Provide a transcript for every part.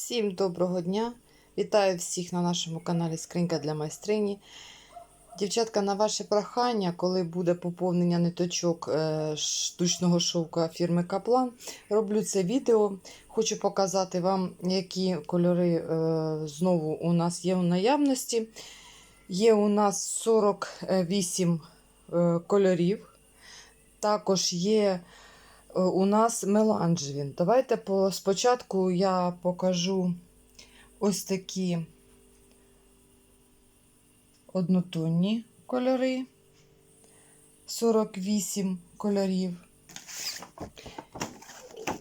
Всім доброго дня! Вітаю всіх на нашому каналі Скринька для майстрині. Дівчатка, на ваше прохання, коли буде поповнення ниточок е, штучного шовка фірми Каплан, роблю це відео. Хочу показати вам, які кольори е, знову у нас є у наявності. Є у нас 48 е, кольорів. Також є у нас меланжевін. Давайте по, спочатку я покажу ось такі однотонні кольори. 48 кольорів.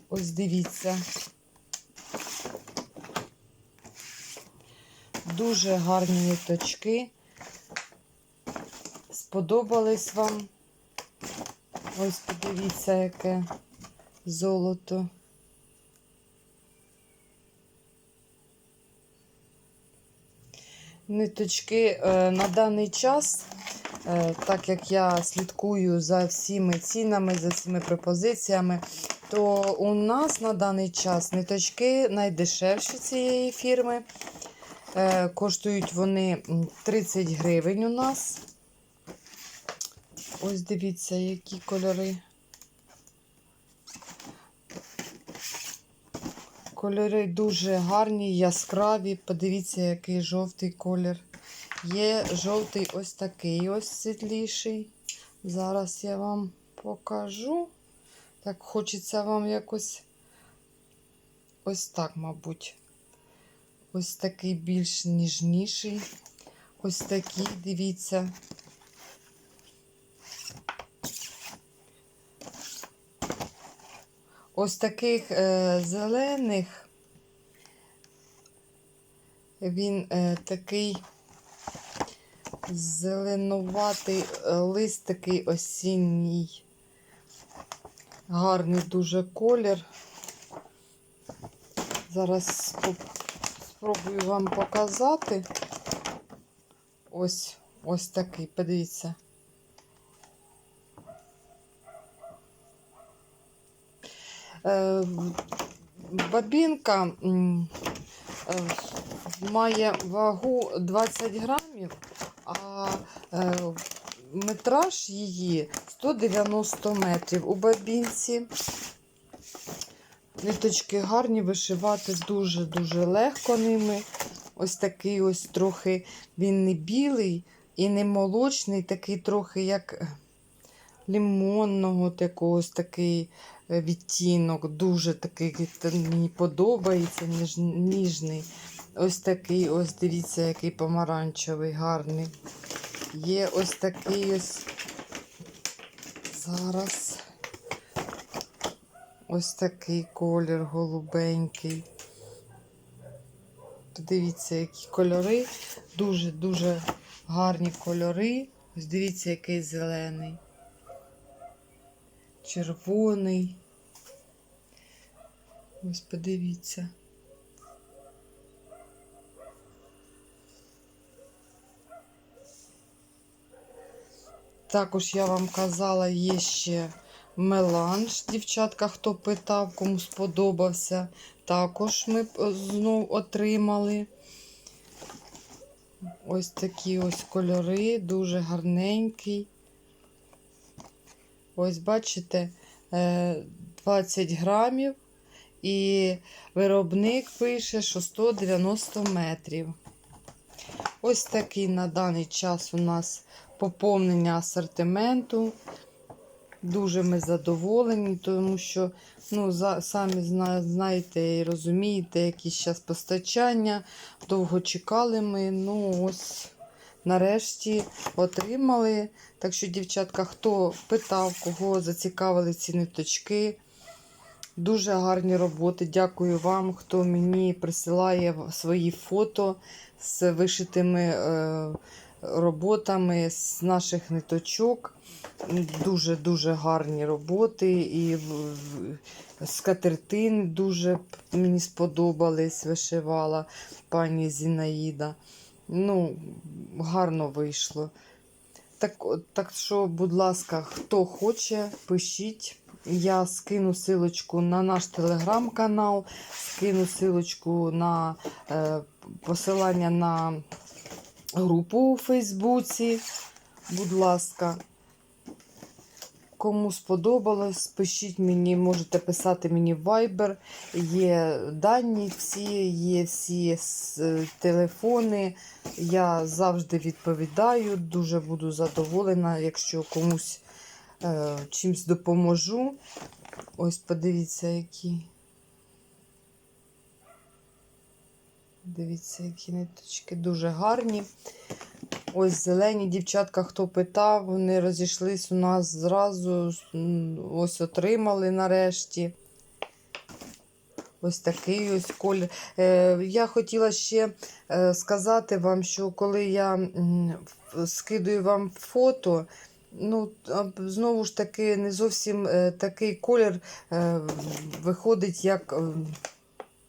Ось дивіться. Дуже гарні ниточки. Сподобались вам. Ось подивіться, яке золото. Ниточки е, на даний час, е, так як я слідкую за всіми цінами, за всіми пропозиціями, то у нас на даний час ниточки найдешевші цієї фірми. Е, Коштують вони 30 гривень у нас. Ось дивіться, які кольори. Кольори дуже гарні, яскраві. Подивіться, який жовтий колір. Є жовтий ось такий ось світліший. Зараз я вам покажу. Так, хочеться вам якось ось так, мабуть. Ось такий більш ніжніший. Ось такий, дивіться. Ось таких е, зелених, він е, такий зеленуватий е, лист, такий осінній, гарний дуже колір. Зараз спробую вам показати. Ось ось такий, подивіться. Бабінка е, має вагу 20 грамів, а е, метраж її 190 метрів. У бабінці ниточки гарні, вишивати дуже-дуже легко ними. Ось такий ось трохи він не білий і не молочний, такий трохи як лимонного такий е, відтінок, дуже такий мені подобається, ніж, ніжний. Ось такий, ось дивіться, який помаранчевий, гарний. Є ось такий ось зараз ось такий колір голубенький. Дивіться, які кольори, дуже-дуже гарні кольори. Ось дивіться, який зелений червоний. Ось подивіться. Також я вам казала, є ще меланж, дівчатка, хто питав, кому сподобався. Також ми знов отримали. Ось такі ось кольори, дуже гарненький. Ось, бачите, е, 20 грамів. І виробник пише, що 190 метрів. Ось такий на даний час у нас поповнення асортименту. Дуже ми задоволені, тому що, ну, за, самі зна, знаєте і розумієте, які зараз постачання. Довго чекали ми. Ну, ось. Нарешті отримали. Так що, дівчатка, хто питав, кого зацікавили ці ниточки. Дуже гарні роботи. Дякую вам, хто мені присилає свої фото з вишитими е, роботами з наших ниточок. Дуже-дуже гарні роботи. І в- дуже мені сподобались, вишивала пані Зінаїда. Ну, гарно вийшло. Так, так що, будь ласка, хто хоче, пишіть. я скину силочку на наш телеграм-канал, скину силочку на е, посилання на групу у Фейсбуці. Будь ласка. Кому сподобалось, пишіть мені, можете писати мені Viber. Є дані всі, є всі телефони. Я завжди відповідаю. Дуже буду задоволена, якщо комусь е, чимсь допоможу. Ось подивіться, які. Дивіться, які ниточки дуже гарні. Ось зелені дівчатка, хто питав, вони розійшлись у нас зразу. Ось отримали нарешті. Ось такий ось колір. Е, я хотіла ще е, сказати вам, що коли я скидую вам фото, ну, знову ж таки, не зовсім е, такий колір виходить, як,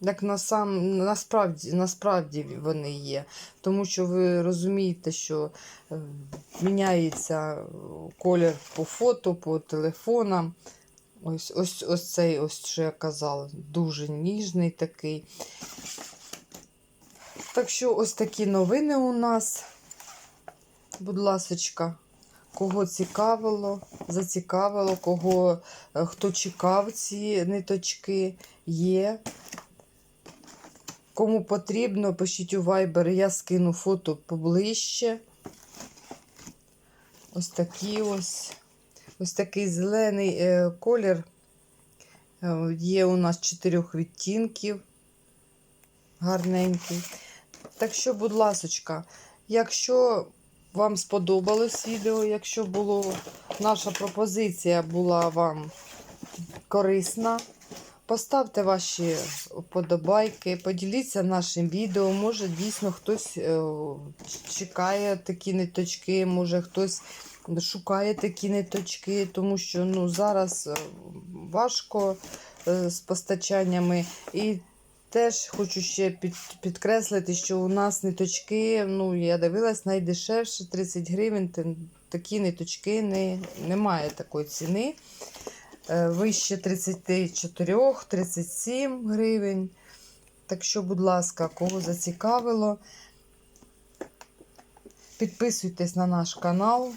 як на сам, насправді, насправді вони є. Тому що ви розумієте, що міняється колір по фото, по телефонам. Ось, ось, ось цей, ось що я казала, дуже ніжний такий. Так що ось такі новини у нас. Будь ласочка, кого цікавило, зацікавило, кого е, хто чекав ці ниточки, є. Кому потрібно, пишіть у Viber, я скину фото поближче. Ось такі ось. Ось такий зелений е, колір. Е, Є у нас чотирьох відтінків. Гарненький. Так що, будь ласочка, якщо вам сподобалось відео, якщо було, наша пропозиція була вам корисна, поставте ваші вподобайки, поділіться нашим відео. Може, дійсно хтось е, чекає такі ниточки, може хтось шукає такі ниточки, тому що ну, зараз е, важко е, з постачаннями. І теж хочу ще під, підкреслити, що у нас ниточки, ну, я дивилась, найдешевше 30 гривень. та- Такі ниточки не, немає такої ціни. Е, Вище 34, 37 гривень. Так що, будь ласка, кого зацікавило, підписуйтесь на наш канал,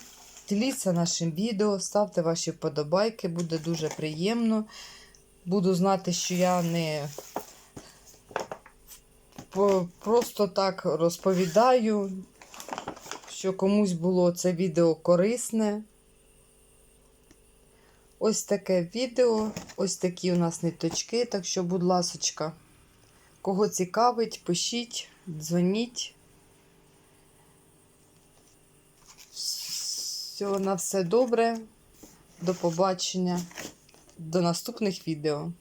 діліться нашим відео, ставте ваші вподобайки, буде дуже приємно. Буду знати, що я не просто так розповідаю, що комусь було це відео корисне. Ось таке відео, ось такі у нас ниточки. Так що, будь ласочка, кого цікавить, пишіть, дзвоніть. Все, на все добре. До побачення. До наступних відео.